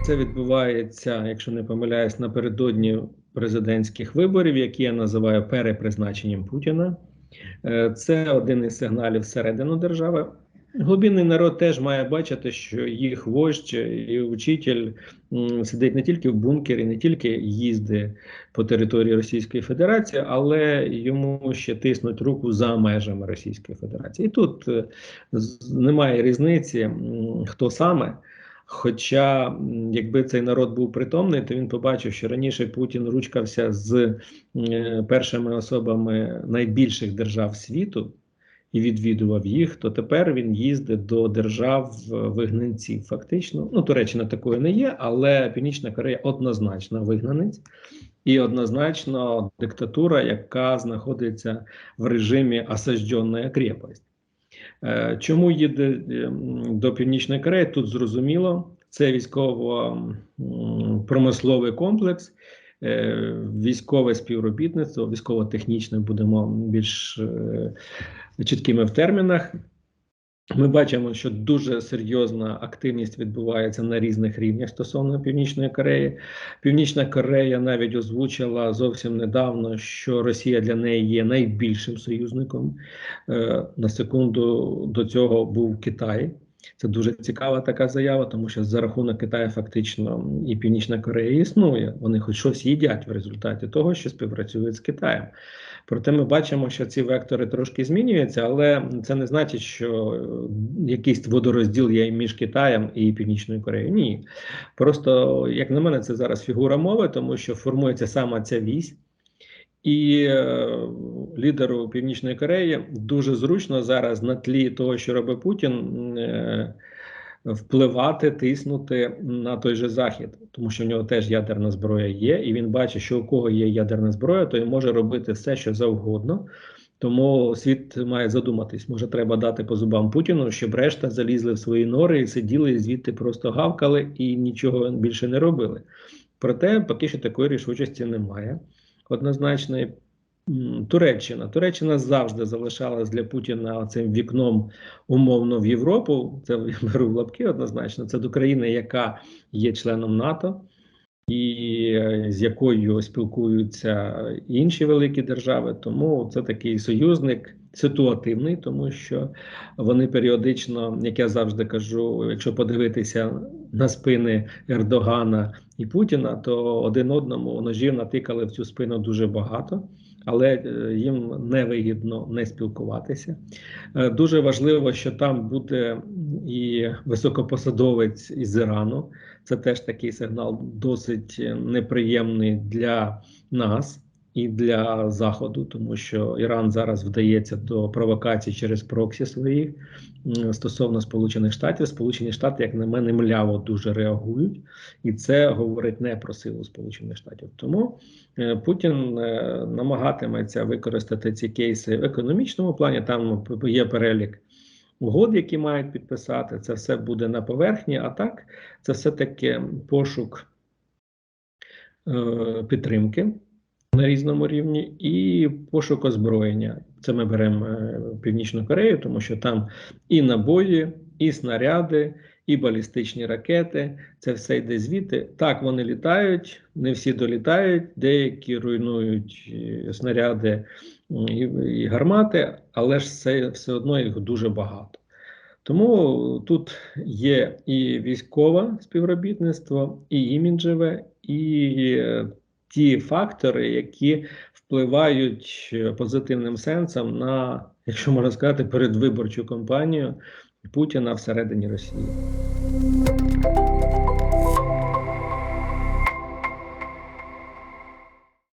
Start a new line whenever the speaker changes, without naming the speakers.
Це відбувається, якщо не помиляюсь, напередодні президентських виборів, які я називаю перепризначенням Путіна. Е, Це один із сигналів всередину держави. Глибинний народ теж має бачити, що їх вождь і учитель сидить не тільки в бункері, не тільки їздить по території Російської Федерації, але йому ще тиснуть руку за межами Російської Федерації. І тут е, немає різниці, хто саме. Хоча, якби цей народ був притомний, то він побачив, що раніше Путін ручкався з е, першими особами найбільших держав світу і відвідував їх, то тепер він їздить до держав е, вигнанців. Фактично, ну Туреччина такою не є, але Північна Корея однозначно вигнанець. І однозначно диктатура, яка знаходиться в режимі осажденна крепость. Е, Чому їде до Північної Кореї? Тут зрозуміло, це військово-промисловий комплекс, е, військове співробітництво, військово-технічне, будемо більш е, чіткими в термінах. Ми бачимо, що дуже серйозна активність відбувається на різних рівнях стосовно Північної Кореї. Північна Корея навіть озвучила зовсім недавно, що Росія для неї є найбільшим союзником. Е, На секунду до цього був Китай. Це дуже цікава така заява, тому що за рахунок Китаю фактично і Північна Корея існує. Вони хоч щось їдять в результаті того, що співпрацюють з Китаєм. Проте ми бачимо, що ці вектори трошки змінюються, але це не значить, що якийсь водорозділ є між Китаєм і Північною Кореєю. Ні. Просто, як на мене, це зараз фігура мови, тому що формується саме ця вісь. І е, лідеру Північної Кореї дуже зручно зараз на тлі того, що робить Путін, е, впливати, тиснути на той же захід, тому що в нього теж ядерна зброя є, і він бачить, що у кого є ядерна зброя, то він може робити все, що завгодно. Тому світ має задуматись, може, треба дати по зубам Путіну, щоб решта залізли в свої нори і сиділи і звідти просто гавкали і нічого більше не робили. Проте поки що такої рішучості немає однозначної. М, Туреччина. Туреччина завжди залишалась для Путіна цим вікном умовно в Європу. Це я беру в лапки однозначно. Це до країни, яка є членом НАТО, і е, з якою спілкуються інші великі держави. Тому це такий союзник ситуативний, тому що вони періодично, як я завжди кажу, якщо подивитися на спини Ердогана і Путіна, то один одному ножів натикали в цю спину дуже багато. Але е, їм невигідно не спілкуватися. Е, Дуже важливо, що там буде і високопосадовець із Ірану. Це теж такий сигнал досить неприємний для нас і для Заходу, тому що Іран зараз вдається до провокацій через проксі своїх стосовно Сполучених Штатів. Сполучені Штати, як на мене, мляво дуже реагують, і це говорить не про силу Сполучених Штатів. Тому е, Путін е, намагатиметься використати ці кейси в економічному плані. Там є перелік угод, які мають підписати. Це все буде на поверхні. А так, це все таки пошук е, підтримки на різному рівні і пошук озброєння. Це ми беремо е, Північну Корею, тому що там і набої, і снаряди, і балістичні ракети. Це все йде звідти. Так, вони літають, не всі долітають, деякі руйнують е, снаряди і, гармати, але ж це все одно їх дуже багато. Тому тут є і військове співробітництво, і іміджеве, і е, ті фактори, які впливають е, позитивним сенсом на, якщо можна сказати, передвиборчу кампанію Путіна всередині Росії.